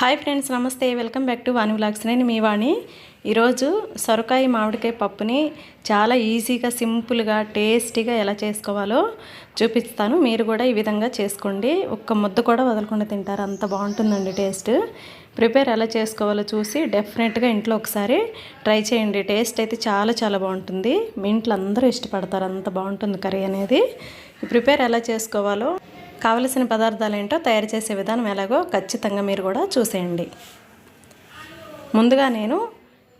Hi friends namaste. Welcome back to Vani vlogs. నేను మీ వాణి. ఈరోజు సొరకాయ మామిడికాయ పప్పుని చాలా ఈజీగా సింపుల్గా టేస్టీగా ఎలా చేసుకోవాలో చూపిస్తాను. మీరు కూడా ఈ విధంగా చేసుకోండి. ఒక్క ముద్ద కూడా వదలకుండా తింటారు. అంత బాగుంటుందండి టేస్ట్. ప్రిపేర్ ఎలా చేసుకోవాలో చూసి డెఫినెట్గా ఇంట్లో ఒకసారి ట్రై చేయండి. టేస్ట్ అయితే చాలా చాలా బాగుంటుంది. మీ ఇంట్లో అందరూ ఇష్టపడతారు. అంత బాగుంటుంది కర్రీ అనేది. ప్రిపేర్ ఎలా చేసుకోవాలో కావలసిన పదార్థాలు ఏంటో తయారు చేసే విధానం ఎలాగో ఖచ్చితంగా మీరు కూడా చూసేయండి. ముందుగా నేను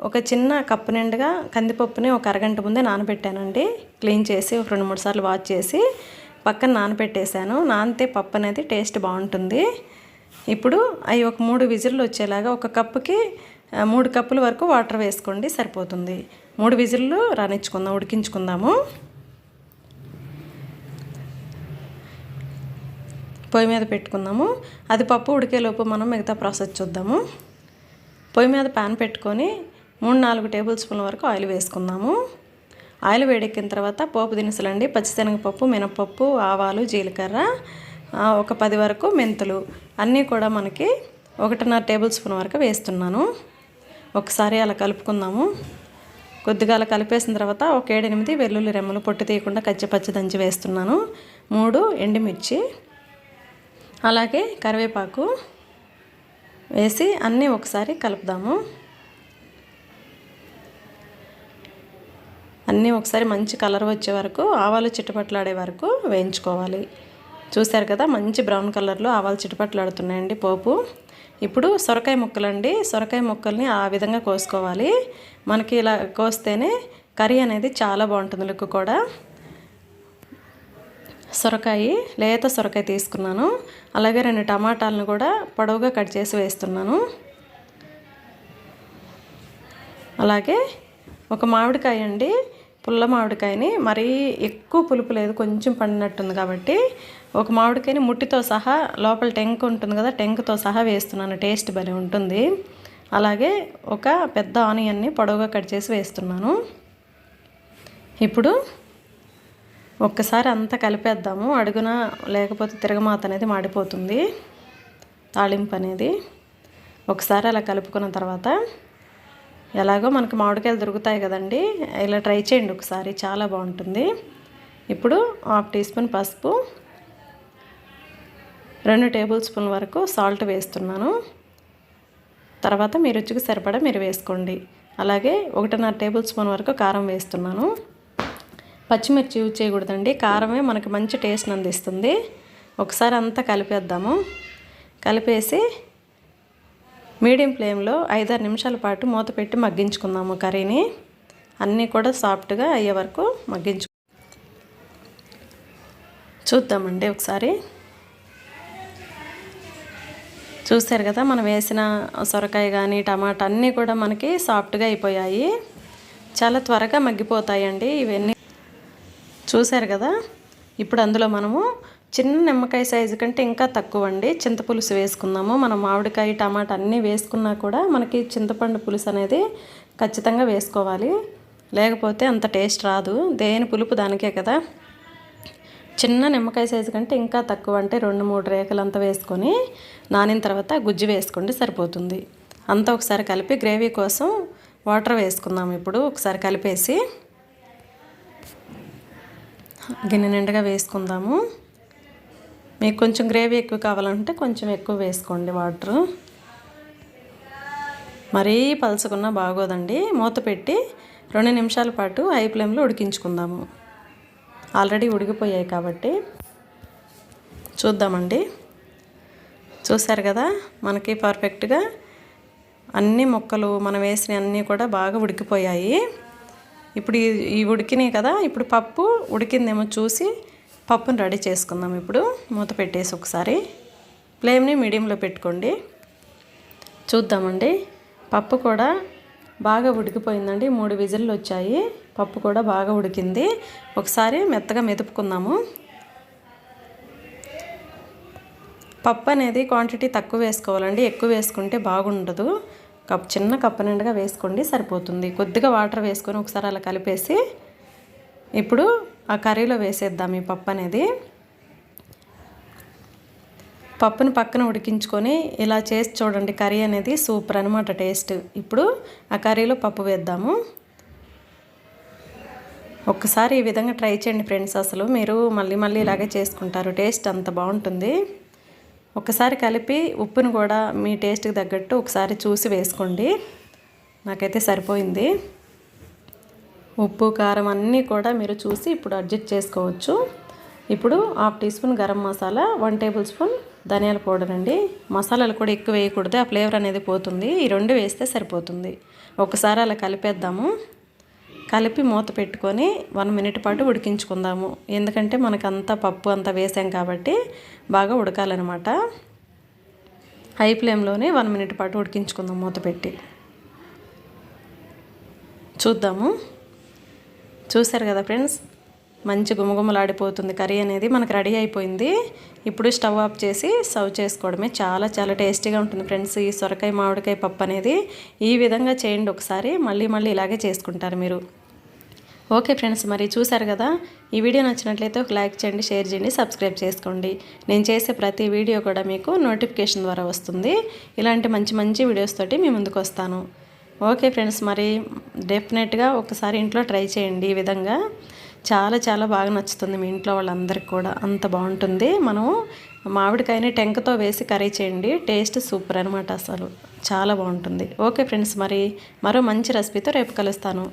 ఒక చిన్న కప్పు నిండుగా కందిపప్పుని ఒక అరగంట ముందే నానబెట్టానండి. క్లీన్ చేసి ఒక రెండు మూడు సార్లు వాష్ చేసి పక్కన నానబెట్టేశాను. నానితే పప్పు అనేది టేస్ట్ బాగుంటుంది. ఇప్పుడు అవి ఒక మూడు విజిల్లు వచ్చేలాగా ఒక కప్పుకి మూడు కప్పుల వరకు వాటర్ వేసుకోండి సరిపోతుంది. మూడు విజిల్లు రానిచ్చుకుందాం ఉడికించుకుందాము. పొయ్యి మీద పెట్టుకుందాము. అది పప్పు ఉడికేలోపు మనం మిగతా ప్రాసెస్ చూద్దాము. పొయ్యి మీద ప్యాన్ పెట్టుకొని మూడు నాలుగు టేబుల్ స్పూన్ల వరకు ఆయిల్ వేసుకుందాము. ఆయిల్ వేడెక్కిన తర్వాత పోపు దినుసులండి పచ్చిశనగపప్పు మినపప్పు ఆవాలు జీలకర్ర ఒక పది వరకు మెంతులు. అన్నీ కూడా మనకి ఒకటిన్నర టేబుల్ స్పూన్ వరకు వేస్తున్నాను. ఒకసారి అలా కలుపుకుందాము. కొద్దిగా అలా కలిపేసిన తర్వాత ఒక ఏడెనిమిది వెల్లుల్లి రెమ్మలు పొట్టు తీయకుండా కచ్చి పచ్చి దంచి వేస్తున్నాను. మూడు ఎండుమిర్చి అలాగే కరివేపాకు వేసి అన్నీ ఒకసారి కలుపుదాము. అన్నీ ఒకసారి మంచి కలర్ వచ్చే వరకు ఆవాలు చిట్టుపట్లాడే వరకు వేయించుకోవాలి. చూశారు కదా మంచి బ్రౌన్ కలర్లో ఆవాలు చిట్టుపట్లాడుతున్నాయండి పోపు. ఇప్పుడు సొరకాయ ముక్కలండి. సొరకాయ ముక్కల్ని ఆ విధంగా కోసుకోవాలి. మనకి ఇలా కోస్తేనే కర్రీ అనేది చాలా బాగుంటుంది లుక్ కూడా. సొరకాయ లేత సొరకాయ తీసుకున్నాను. అలాగే రెండు టమాటాలను కూడా పొడవుగా కట్ చేసి వేస్తున్నాను. అలాగే ఒక మామిడికాయ అండి. పుల్ల మామిడికాయని మరీ ఎక్కువ పులుపు లేదు కొంచెం పండినట్టుంది కాబట్టి ఒక మామిడికాయని ముట్టితో సహా లోపల టెంక్ ఉంటుంది కదా టెంక్తో సహా వేస్తున్నాను. టేస్ట్ భలే ఉంటుంది. అలాగే ఒక పెద్ద ఆనియన్ని పొడవుగా కట్ చేసి వేస్తున్నాను. ఇప్పుడు ఒక్కసారి అంతా కలిపేద్దాము. అడుగున లేకపోతే తిరగమాత అనేది మాడిపోతుంది. తాళింపు అనేది ఒకసారి అలా కలుపుకున్న తర్వాత ఎలాగో మనకు మామిడికాయలు దొరుకుతాయి కదండి. ఇలా ట్రై చేయండి ఒకసారి. చాలా బాగుంటుంది. ఇప్పుడు హాఫ్ టీ స్పూన్ పసుపు రెండు టేబుల్ స్పూన్ వరకు సాల్ట్ వేస్తున్నాను. తర్వాత మీ రుచికి సరిపడా మీరు వేసుకోండి. అలాగే ఒకటిన్నర టేబుల్ స్పూన్ వరకు కారం వేస్తున్నాను. పచ్చిమిర్చి యూజ్ చేయకూడదండి. కారమే మనకి మంచి టేస్ట్ని అందిస్తుంది. ఒకసారి అంతా కలిపేద్దాము. కలిపేసి మీడియం ఫ్లేమ్లో ఐదారు నిమిషాల పాటు మూత పెట్టి మగ్గించుకుందాము కర్రీని. అన్నీ కూడా సాఫ్ట్గా అయ్యే వరకు మగ్గించు చూద్దామండి ఒకసారి. చూశారు కదా మనం వేసిన సొరకాయ కానీ టమాటా అన్నీ కూడా మనకి సాఫ్ట్గా అయిపోయాయి. చాలా త్వరగా మగ్గిపోతాయండి ఇవన్నీ. చూశారు కదా? ఇప్పుడు అందులో మనము చిన్న నిమ్మకాయ సైజు కంటే ఇంకా తక్కువ అండి చింతపులుసు వేసుకుందాము. మనం మామిడికాయ టమాటా అన్నీ వేసుకున్నా కూడా మనకి చింతపండు పులుసు అనేది ఖచ్చితంగా వేసుకోవాలి. లేకపోతే అంత టేస్ట్ రాదు. దేని పులుపు దానికే కదా? చిన్న నిమ్మకాయ సైజు కంటే ఇంకా తక్కువ అంటే రెండు మూడు రేఖలు అంతా వేసుకొని నానిన తర్వాత గుజ్జు వేసుకోండి సరిపోతుంది. అంతా ఒకసారి కలిపి గ్రేవీ కోసం వాటర్ వేసుకుందాం ఇప్పుడు. ఒకసారి కలిపేసి గిన్నె నిండుగా వేసుకుందాము. మీకు కొంచెం గ్రేవీ ఎక్కువ కావాలంటే కొంచెం ఎక్కువ వేసుకోండి వాటర్. మరీ పలుసుకున్నా బాగోదండి. మూత పెట్టి రెండు నిమిషాల పాటు హై ఫ్లేమ్లో ఉడికించుకుందాము. ఆల్రెడీ ఉడికిపోయాయి కాబట్టి చూద్దామండి. చూశారు కదా? మనకి పర్ఫెక్ట్గా అన్ని మొక్కలు మనం వేసిన అన్నీ కూడా బాగా ఉడికిపోయాయి. ఇప్పుడు ఈ- ఉడికినాయి కదా ఇప్పుడు పప్పు ఉడికిందేమో చూసి పప్పుని రెడీ చేసుకుందాం ఇప్పుడు. మూత పెట్టేసి ఒకసారి. ఫ్లేమ్ని మీడియంలో పెట్టుకోండి. చూద్దామండి. పప్పు కూడా బాగా ఉడికిపోయిందండి. మూడు విజిల్లు వచ్చాయి. పప్పు కూడా బాగా ఉడికింది. ఒకసారి మెత్తగా మెదుపుకుందాము. పప్పు అనేది క్వాంటిటీ తక్కువ వేసుకోవాలండి. ఎక్కువ వేసుకుంటే బాగుండదు. కప్ చిన్న కప్పు నిండుగా వేసుకోండి సరిపోతుంది. కొద్దిగా వాటర్ వేసుకొని ఒకసారి అలా కలిపేసి ఇప్పుడు ఆ కర్రీలో వేసేద్దాం ఈ పప్పు అనేది. పప్పుని పక్కన ఉడికించుకొని ఇలా చేసి చూడండి కర్రీ అనేది సూపర్ అనమాట టేస్ట్. ఇప్పుడు ఆ కర్రీలో పప్పు వేద్దాము. ఒక్కసారి ఈ విధంగా ట్రై చేయండి ఫ్రెండ్స్ అసలు. మీరు మళ్ళీ మళ్ళీ ఇలాగే చేసుకుంటారు. టేస్ట్ అంత బాగుంటుంది. ఒకసారి కలిపి ఉప్పును కూడా మీ టేస్ట్కి తగ్గట్టు ఒకసారి చూసి వేసుకోండి. నాకైతే సరిపోయింది. ఉప్పు కారం అన్నీ కూడా మీరు చూసి ఇప్పుడు అడ్జస్ట్ చేసుకోవచ్చు. ఇప్పుడు half teaspoon garam masala one tablespoon ధనియాల పౌడర్ అండి. మసాలాలు కూడా ఎక్కువ వేయకూడదు ఆ ఫ్లేవర్ అనేది పోతుంది. ఈ రెండు వేస్తే సరిపోతుంది. ఒకసారి అలా కలిపేద్దాము. కలిపి మూత పెట్టుకొని వన్ మినిట్ పాటు ఉడికించుకుందాము. ఎందుకంటే మనకంతా పప్పు అంతా వేసాం కాబట్టి బాగా ఉడకాలన్నమాట. హై ఫ్లేమ్లోనే వన్ మినిట్ పాటు ఉడికించుకుందాం మూత పెట్టి. చూద్దాము. చూసారు కదా ఫ్రెండ్స్? మంచి గుమగుమలాడిపోతుంది కర్రీ అనేది. మనకు రెడీ అయిపోయింది. ఇప్పుడు స్టవ్ ఆఫ్ చేసి సర్వ్ చేసుకోవడమే. చాలా చాలా టేస్టీగా ఉంటుంది ఫ్రెండ్స్ ఈ సొరకాయ మామిడికాయ పప్పు అనేది. ఈ విధంగా చేయండి ఒకసారి. మళ్ళీ మళ్ళీ ఇలాగే చేసుకుంటారు మీరు. ఓకే ఫ్రెండ్స్ మరి చూసారు కదా? ఈ వీడియో నచ్చినట్లయితే ఒక లైక్ చేయండి షేర్ చేయండి సబ్స్క్రైబ్ చేసుకోండి. నేను చేసే ప్రతి వీడియో కూడా మీకు నోటిఫికేషన్ ద్వారా వస్తుంది. ఇలాంటి మంచి మంచి వీడియోస్ తోటి మీ ముందుకు వస్తాను. ఓకే ఫ్రెండ్స్ మరి డెఫినెట్గా ఒకసారి ఇంట్లో ట్రై చేయండి ఈ విధంగా. చాలా చాలా బాగా నచ్చుతుంది మీ ఇంట్లో వాళ్ళందరికీ కూడా. అంత బాగుంటుంది. మనం మామిడికాయని టెంకతో వేసి కర్రీ చేయండి. టేస్ట్ సూపర్ అనమాట అసలు. చాలా బాగుంటుంది. ఓకే ఫ్రెండ్స్ మరి మరో మంచి రెసిపీతో రేపు కలుస్తాను.